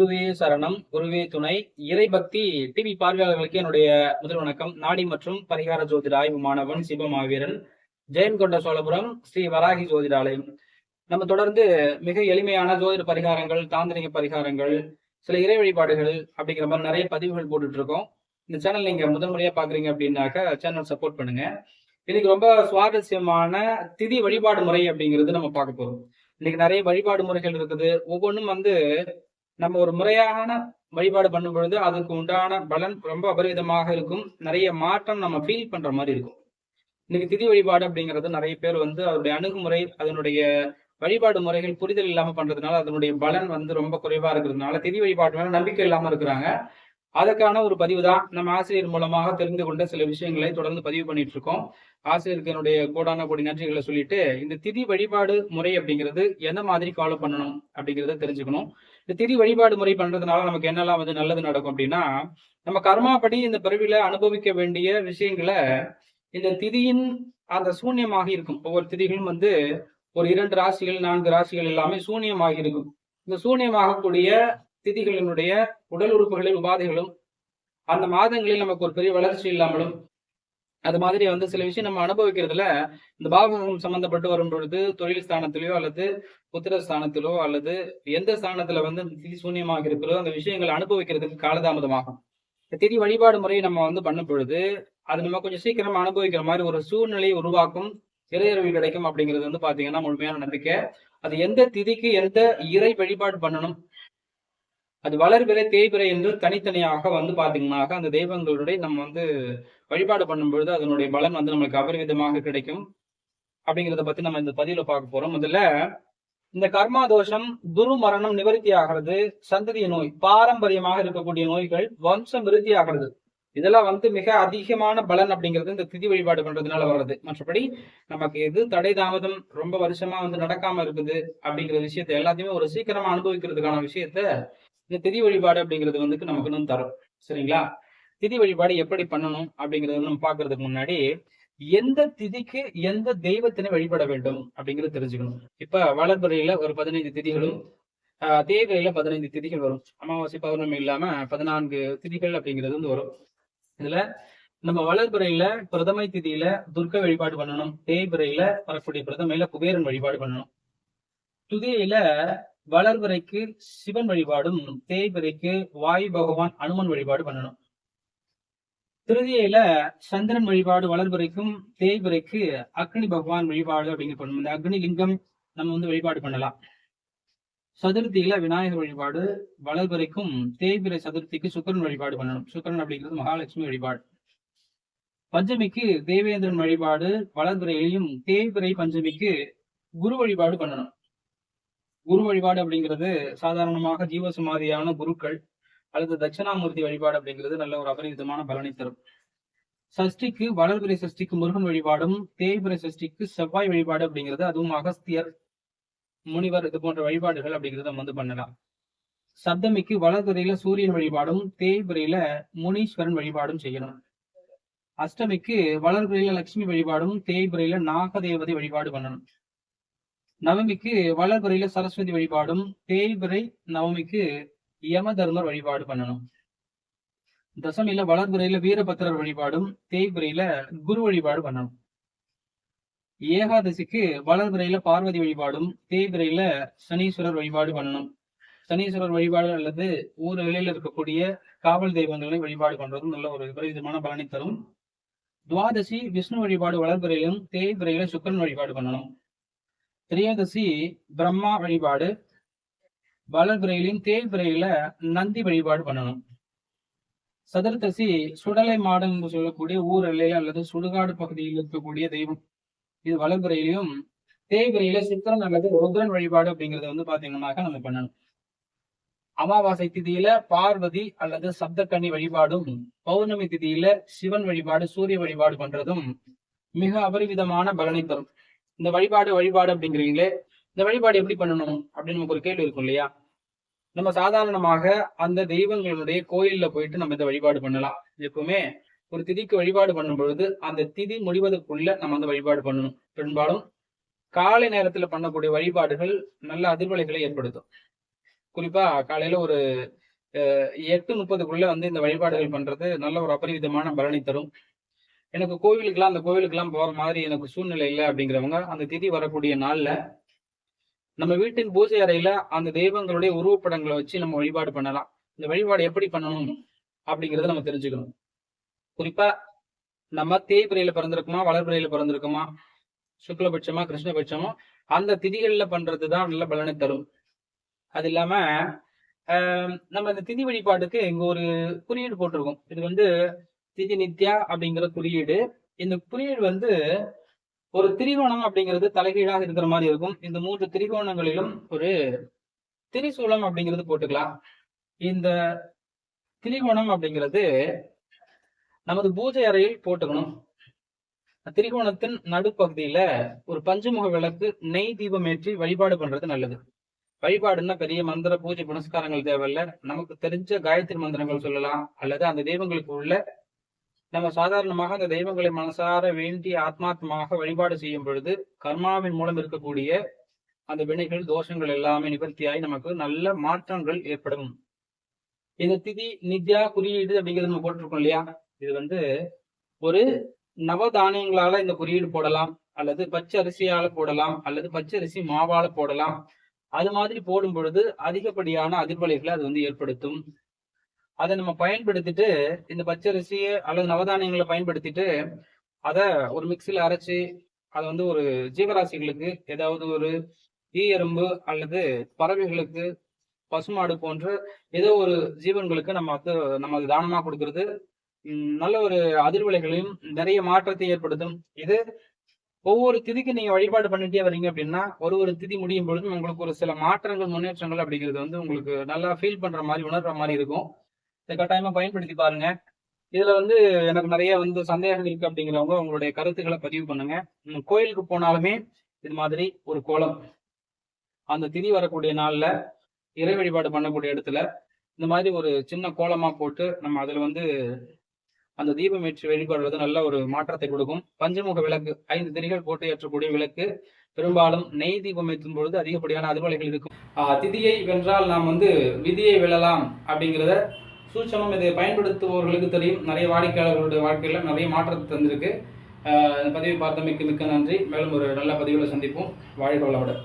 குருவே சரணம் குருவே துணை. இறைபக்தி டிவி பார்வையாளர்களுக்கு என்னுடைய முதல் வணக்கம். நாடி மற்றும் பரிகார ஜோதிட ஆய்வு மாணவன் சிவமாவீரன் ஜெயன் கொண்ட சோழபுரம் ஸ்ரீ வராகி ஜோதிடாலயம். நம்ம தொடர்ந்து மிக எளிமையான ஜோதிட பரிகாரங்கள் தாந்திரிக பரிகாரங்கள் சில இறை வழிபாடுகள் அப்படிங்கிற மாதிரி நிறைய பதிவுகள் போட்டுட்டு இருக்கோம் இந்த சேனல் நீங்க முதல் முறையா பாக்குறீங்க அப்படின்னாக்க சேனல் சப்போர்ட் பண்ணுங்க. இன்னைக்கு ரொம்ப சுவாரஸ்யமான திதி வழிபாடு முறை அப்படிங்கிறது நம்ம பார்க்க போறோம். இன்னைக்கு நிறைய வழிபாடு முறைகள் இருக்குது. ஒவ்வொன்றும் வந்து நம்ம ஒரு முறையான வழிபாடு பண்ணும் பொழுது அதுக்கு உண்டான பலன் ரொம்ப அபரிதமாக இருக்கும். நிறைய மாற்றம் நம்ம ஃபீல் பண்ற மாதிரி இருக்கும். இன்னைக்கு திதி வழிபாடு அப்படிங்கிறது நிறைய பேர் வந்து அதனுடைய அணுகுமுறை அதனுடைய வழிபாடு முறைகள் புரிதல் இல்லாம பண்றதுனால அதனுடைய பலன் வந்து ரொம்ப குறைவா இருக்கிறதுனால திதி வழிபாடு மேல நம்பிக்கை இல்லாம இருக்கிறாங்க. அதற்கான ஒரு பதிவு தான் நம்ம ஆசிரியர் மூலமாக தெரிந்து கொண்ட சில விஷயங்களை தொடர்ந்து பதிவு பண்ணிட்டு இருக்கோம் ஆசிரியர்களுடைய கோடான கோடி நன்றிகளை சொல்லிட்டு இந்த திதி வழிபாடு முறை அப்படிங்கிறது எந்த மாதிரி ஃபாலோ பண்ணணும் அப்படிங்கிறத தெரிஞ்சுக்கணும். இந்த திதி வழிபாடு முறை பண்றதுனால நமக்கு என்னெல்லாம் வந்து நல்லது நடக்கும் அப்படின்னா நம்ம கர்மாப்படி இந்த பிறவியில அனுபவிக்க வேண்டிய விஷயங்களை இந்த திதியின் அந்த சூன்யமாக இருக்கும். ஒவ்வொரு திதிகளும் வந்து ஒரு இரண்டு ராசிகள் நான்கு ராசிகள் எல்லாமே சூன்யமாக இருக்கும். இந்த சூன்யமாகக்கூடிய திதிகளினுடைய உடல் உறுப்புகளின் உபாதைகளும் அந்த மாதங்களில் நமக்கு ஒரு பெரிய வளர்ச்சி இல்லாமலும் அது மாதிரி வந்து சில விஷயம் நம்ம அனுபவிக்கிறதுல இந்த பாவகம் சம்பந்தப்பட்டு வரும் பொழுது தொழில் ஸ்தானத்திலயோ அல்லது புத்திர ஸ்தானத்திலோ அல்லது எந்த ஸ்தானத்துல வந்து திதி சூன்யமாக இருக்கிறதோ அந்த விஷயங்களை அனுபவிக்கிறதுக்கு காலதாமதமாகும். திதி வழிபாடு முறையை நம்ம வந்து பண்ணும் பொழுது அது நம்ம கொஞ்சம் சீக்கிரமா அனுபவிக்கிற மாதிரி ஒரு சூழ்நிலையை உருவாக்கும் இறையறிவு கிடைக்கும் அப்படிங்கிறது வந்து பாத்தீங்கன்னா முழுமையான நம்பிக்கை. அது எந்த திதிக்கு எந்த இறை வழிபாடு பண்ணணும் அது வளர்பிறை தேய்பிறை என்று தனித்தனியாக வந்து பாத்தீங்கன்னாக்க அந்த தெய்வங்களுடைய நம்ம வந்து வழிபாடு பண்ணும் பொழுது அதனுடைய பலன் வந்து நம்மளுக்கு அபரிவிதமாக கிடைக்கும். அப்படிங்கிறத பத்தி நம்ம இந்த பதிவுல பார்க்க போறோம். முதல்ல இந்த கர்மா தோஷம் குரு மரணம் நிவர்த்தி ஆகிறது. சந்ததிய நோய் பாரம்பரியமாக இருக்கக்கூடிய நோய்கள் வம்சம் விருத்தி ஆகிறது. இதெல்லாம் வந்து மிக அதிகமான பலன் அப்படிங்கிறது இந்த திதி வழிபாடு பண்றதுனால வர்றது. மற்றபடி நமக்கு எது தடை தாமதம் ரொம்ப வருஷமா வந்து நடக்காம இருக்குது அப்படிங்கிற விஷயத்த எல்லாத்தையுமே ஒரு சீக்கிரமா அனுபவிக்கிறதுக்கான விஷயத்த இந்த திதி வழிபாடு அப்படிங்கிறது வந்து நமக்கு இன்னும் தரும். சரிங்களா? திதி வழிபாடு எப்படி பண்ணணும் அப்படிங்கறத நம்ம பாக்குறதுக்கு முன்னாடி எந்த திதிக்கு எந்த தெய்வத்தினை வழிபட வேண்டும் அப்படிங்கறது தெரிஞ்சுக்கணும். இப்ப வளர்பறையில ஒரு பதினைந்து திதிகளும் தேய்பிரையில பதினைந்து திதிகள் வரும். அமாவாசை பௌர்ணமி இல்லாம பதினான்கு திதிகள் அப்படிங்கிறது வந்து வரும். இதுல நம்ம வளர்பிறையில பிரதமை திதியில துர்க்க வழிபாடு பண்ணணும். தேய்பிரையில வரக்கூடிய பிரதமையில குபேரன் வழிபாடு பண்ணணும். துதியில வளர்வரைக்கு சிவன் வழிபாடும் தேய்பிறைக்கு வாயு பகவான் அனுமன் வழிபாடு பண்ணணும். திருதியில சந்திரன் வழிபாடு வளர்பிறைக்கும் தேய்பிறைக்கு அக்னி பகவான் வழிபாடு அப்படிங்கிற பண்ணணும். இந்த அக்னி லிங்கம் நம்ம வந்து வழிபாடு பண்ணலாம். சதுர்த்தியில விநாயகர் வழிபாடு வளர்பிறைக்கும் தேய்பிறை சதுர்த்திக்கு சுக்கரன் வழிபாடு பண்ணணும். சுக்கரன் அப்படிங்கிறது மகாலட்சுமி வழிபாடு. பஞ்சமிக்கு தேவேந்திரன் வழிபாடு வளர்பிறையிலையும் தேய்பிறை பஞ்சமிக்கு குரு வழிபாடு பண்ணணும். குரு வழிபாடு அப்படிங்கிறது சாதாரணமாக ஜீவசுமாதியான குருக்கள் அல்லது தட்சிணாமூர்த்தி வழிபாடு அப்படிங்கிறது நல்ல ஒரு அபரிவிதமான பலனை தரும். சஷ்டிக்கு வளர்பிறை சஷ்டிக்கு முருகன் வழிபாடும் தேய்பிறை சஷ்டிக்கு செவ்வாய் வழிபாடு அப்படிங்கிறது அதுவும் அகஸ்தியர் முனிவர் இது போன்ற வழிபாடுகள் அப்படிங்கிறத வந்து பண்ணலாம். சப்தமிக்கு வளர்பிறையில சூரியன் வழிபாடும் தேய்பிறையில முனீஸ்வரன் வழிபாடும் செய்யணும். அஷ்டமிக்கு வளர்பிறையில லட்சுமி வழிபாடும் தேய்பிறையில நாகதேவதை வழிபாடு பண்ணணும். நவமிக்கு வளர்புறையில சரஸ்வதி வழிபாடும் தேய்பிறை நவமிக்கு யம தர்மர் வழிபாடு பண்ணணும். தசமியில வளர்புறையில வீரபத்திரர் வழிபாடும் தேய்பிறையில குரு வழிபாடு பண்ணணும். ஏகாதசிக்கு வளர்பிறையில பார்வதி வழிபாடும் தேய்பிறையில சனீஸ்வரர் வழிபாடு பண்ணணும். சனீஸ்வரர் வழிபாடு அல்லது ஊர் வெளியில இருக்கக்கூடிய காவல் தெய்வங்களை வழிபாடு பண்றதும் நல்ல ஒரு விபரீதமான பலனை தரும். துவாதசி விஷ்ணு வழிபாடு வளர்பிறையிலும் தேய்பிறையில சுக்கரன் வழிபாடு பண்ணணும். திரியதசி பிரம்மா வழிபாடு. வளர்பிறையிலும் தேய்பிறையில நந்தி வழிபாடு பண்ணணும். சதுர்த்தசி சுடலை மாடன் என்று சொல்லக்கூடிய ஊர் எல்லையில அல்லது சுடுகாடு பகுதியில் இருக்கக்கூடிய தெய்வம். இது வளர்பிறையிலையும் தேய்பிறையில சித்திரன் அல்லது ருத்ரன் வழிபாடு அப்படிங்கறத வந்து பாத்தீங்கன்னாக்க நம்ம பண்ணணும். அமாவாசை திதியில பார்வதி அல்லது சப்தக்கண்ணி வழிபாடும் பௌர்ணமி திதியில சிவன் வழிபாடு சூரிய வழிபாடு பண்றதும் மிக அபரிவிதமான பலனை தரும். இந்த வழிபாடு வழிபாடு அப்படிங்கிறீங்களே இந்த வழிபாடு எப்படி பண்ணணும் அப்படின்னு நமக்கு ஒரு கேள்வி இருக்கும் இல்லையா? நம்ம சாதாரணமாக அந்த தெய்வங்களுடைய கோயில்ல போயிட்டு நம்ம இந்த வழிபாடு பண்ணலாம். எப்பவுமே ஒரு திதிக்கு வழிபாடு பண்ணும் பொழுது அந்த திதி முடிவதற்குள்ள நம்ம வந்து வழிபாடு பண்ணணும். பெரும்பாலும் காலை நேரத்துல பண்ணக்கூடிய வழிபாடுகள் நல்ல அதிர்வலைகளை ஏற்படுத்தும். குறிப்பா காலையில ஒரு அஹ், எட்டு முப்பதுக்குள்ள வந்து இந்த வழிபாடுகள் பண்றது நல்ல ஒரு அபரிவிதமான பலனை தரும். எனக்கு கோவிலுக்கெல்லாம் அந்த கோவிலுக்கெல்லாம் போற மாதிரி எனக்கு சூழ்நிலை இல்லை அப்படிங்கிறவங்க அந்த திதி வரக்கூடிய நாள்ல நம்ம வீட்டின் பூஜை அறையில அந்த தெய்வங்களுடைய உருவப்படங்களை வச்சு நம்ம வழிபாடு பண்ணலாம். இந்த வழிபாடு எப்படி பண்ணணும் அப்படிங்கறத நம்ம தெரிஞ்சுக்கணும். குறிப்பா நம்ம தேய்பிரையில பிறந்திருக்குமா வளர்பிரையில பிறந்திருக்குமா சுக்லபட்சமா கிருஷ்ணபட்சமா அந்த திதிகள்ல பண்றதுதான் நல்ல பலனை தரும். அது இல்லாம ஆஹ் நம்ம இந்த திதி வழிபாட்டுக்கு இங்க ஒரு குறியீடு போட்டிருக்கோம். இது வந்து ஸ்திதி நித்யா அப்படிங்கிற குறியீடு. இந்த குறியீடு வந்து ஒரு திரிகோணம் அப்படிங்கிறது தலைகீழாக இருக்கிற மாதிரி இருக்கும். இந்த மூன்று திரிகோணங்களிலும் ஒரு திரிசூலம் அப்படிங்கிறது போட்டுக்கலாம். இந்த திரிகோணம் அப்படிங்கிறது நமது பூஜை அறையில் போட்டுக்கணும். திரிகோணத்தின் நடுப்பகுதியில ஒரு பஞ்சமுக விளக்கு நெய் தீபம் ஏற்றி வழிபாடு பண்றது நல்லது. வழிபாடுன்னா பெரிய மந்திர பூஜை புனஸ்காரங்கள் தேவையில்ல. நமக்கு தெரிஞ்ச காயத்ரி மந்திரங்கள் சொல்லலாம். அல்லது அந்த தெய்வங்களுக்கு உள்ள நம்ம சாதாரணமாக அந்த தெய்வங்களை மனசார வேண்டி ஆத்மாத்மாக வழிபாடு செய்யும் பொழுது கர்மாவின் மூலம் இருக்கக்கூடிய அந்த வினைகள் தோஷங்கள் எல்லாமே நிவர்த்தியாகி நமக்கு நல்ல மாற்றங்கள் ஏற்படும். இந்த திதி நித்யா குறியீடு அப்படிங்கிறது நம்ம போட்டிருக்கோம் இல்லையா? இது வந்து ஒரு நவதானியங்களால இந்த குறியீடு போடலாம் அல்லது பச்சை அரிசியால போடலாம் அல்லது பச்சை அரிசி மாவால போடலாம். அது மாதிரி போடும் பொழுது அதிகப்படியான அதிர்வலைகளை அது வந்து ஏற்படுத்தும். அதை நம்ம பயன்படுத்திட்டு இந்த பச்சரிசியை அல்லது நவதானியங்களை பயன்படுத்திட்டு அதை ஒரு மிக்சியில் அரைச்சி அதை வந்து ஒரு ஜீவராசிகளுக்கு ஏதாவது ஒரு ஈ எறும்பு அல்லது பறவைகளுக்கு பசுமாடு போன்ற ஏதோ ஒரு ஜீவன்களுக்கு நம்ம வந்து நம்ம அது தானமா கொடுக்கறது. நல்ல ஒரு அதிர்வலைகளையும் நிறைய மாற்றத்தை ஏற்படுத்தும். இது ஒவ்வொரு திதிக்கு நீங்க வழிபாடு பண்ணிட்டே வரீங்க அப்படின்னா ஒரு ஒரு திதி முடியும் பொழுதும் உங்களுக்கு ஒரு சில மாற்றங்கள் முன்னேற்றங்கள் அப்படிங்கிறது வந்து உங்களுக்கு நல்லா ஃபீல் பண்ற மாதிரி உணர்ற மாதிரி இருக்கும். இதை கட்டாயமா பயன்படுத்தி பாருங்க. இதுல வந்து எனக்கு நிறைய வந்து சந்தேகம் இருக்கு அப்படிங்கிறவங்க உங்களுடைய கருத்துக்களை பதிவு பண்ணுங்க. கோயிலுக்கு போனாலுமே இது மாதிரி ஒரு கோலம். அந்த திதி வரக்கூடிய நாள்ல இறை வழிபாடு பண்ணக்கூடிய இடத்துல இந்த மாதிரி ஒரு சின்ன கோலமா போட்டு நம்ம அதுல வந்து அந்த தீபம் ஏற்றி வழிபடுறது நல்ல ஒரு மாற்றத்தை கொடுக்கும். பஞ்சமுக விளக்கு ஐந்து திரிகள் போட்டு ஏற்றக்கூடிய விளக்கு. பெரும்பாலும் நெய் தீபம் ஏற்றும் பொழுது அதிகப்படியான அதிர்வலைகள் இருக்கும். திதியை வென்றால் நாம் வந்து விதியை வெல்லலாம் அப்படிங்கிறத சூட்சமம் இதை பயன்படுத்துபவர்களுக்கு தெரியும். நிறைய வாடிக்கையாளர்களுடைய வாழ்க்கையில் நிறைய மாற்றத்தை தந்திருக்கு. பதிவை பார்த்தமைக்கு மிக்க நன்றி. மேலும் ஒரு நல்ல பதிவில் சந்திப்போம். வாழ்க வளமுடன்.